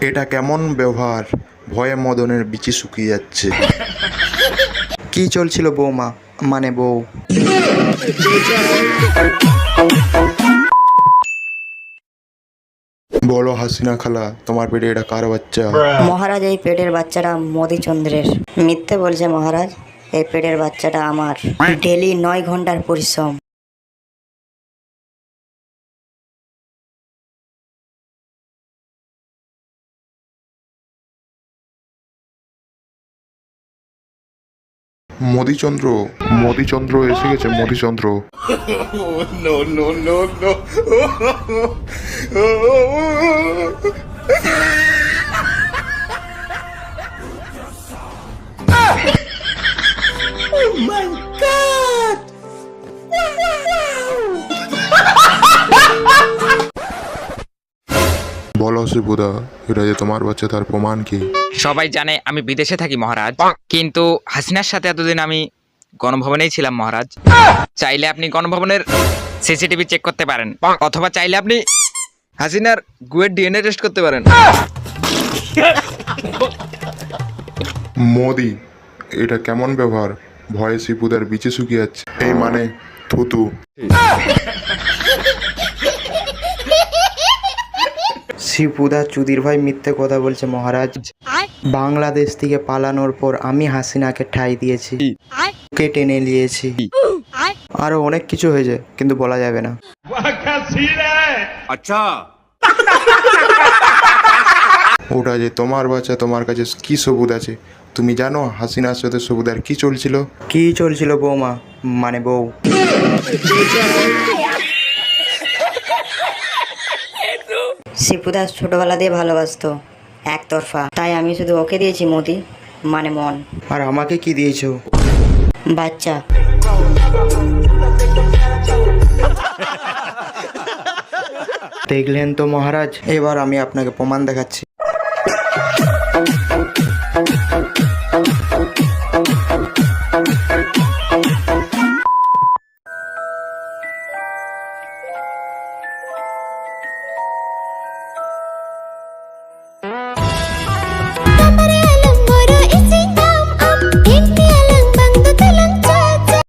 এটা কেমন ব্যবহার? ভয়ে মদনের বিচি শুকিয়ে যাচ্ছে। কি চলছিল বৌমা? মানে বউ। বলো হাসিনা খালা তোমার পেটে এটা কার বাচ্চা? মহারাজ এই পেটের বাচ্চাটা মোদিচন্দ্রের মিথ্যে বলছে মহারাজ এই পেটের বাচ্চাটা আমার। ডেলি নয় ঘণ্টার পরিশ্রম। মোদিচন্দ্র মোদিচন্দ্র এসে গেছে মোদিচন্দ্র। বলো শিবুদা এটা যে তোমার বাচ্চা তার প্রমাণ কি? সবাই জানে আমি বিদেশে থাকি মহারাজ। কিন্তু হাসিনার সাথে এতদিন আমি গণভবনেই ছিলাম মহারাজ। চাইলে আপনি গণভবনের সিসিটিভি চেক করতে পারেন অথবা চাইলে আপনি হাসিনার গুয়ের ডিএনএ টেস্ট করতে পারেন। মোদি এটা কেমন ব্যবহার? ভয়ে শিবুদার বিচি শুকিয়ে যাচ্ছে। এই মানে থুতু। শিবুদা চুদির ভাই মিথ্যে কথা বলছে মহারাজ। বাংলাদেশ থেকে পালানোর পর আমি হাসিনাকে ঠাই দিয়েছি। ওকে টেনে নিয়েছি। আরও অনেক কিছু হয়েছে কিন্তু বলা যাবে না। আচ্ছা। ওটা যে তোমার বাচ্চা তোমার কাছে কি সবুদ আছে? তুমি জানো হাসিনার সাথে সবুদার কি চলছিল? কি চলছিল বৌমা? মানে বউ। শিপুদাস ছোটবেলা দিয়ে ভালোবাসতো একতরফা। তাই আমি শুধু ওকে দিয়েছি মোদি মানে মন। আর আমাকে কি দিয়েছ? বাচ্চা। দেখলেন তো মহারাজ? এবার আমি আপনাকে প্রমাণ দেখাচ্ছি।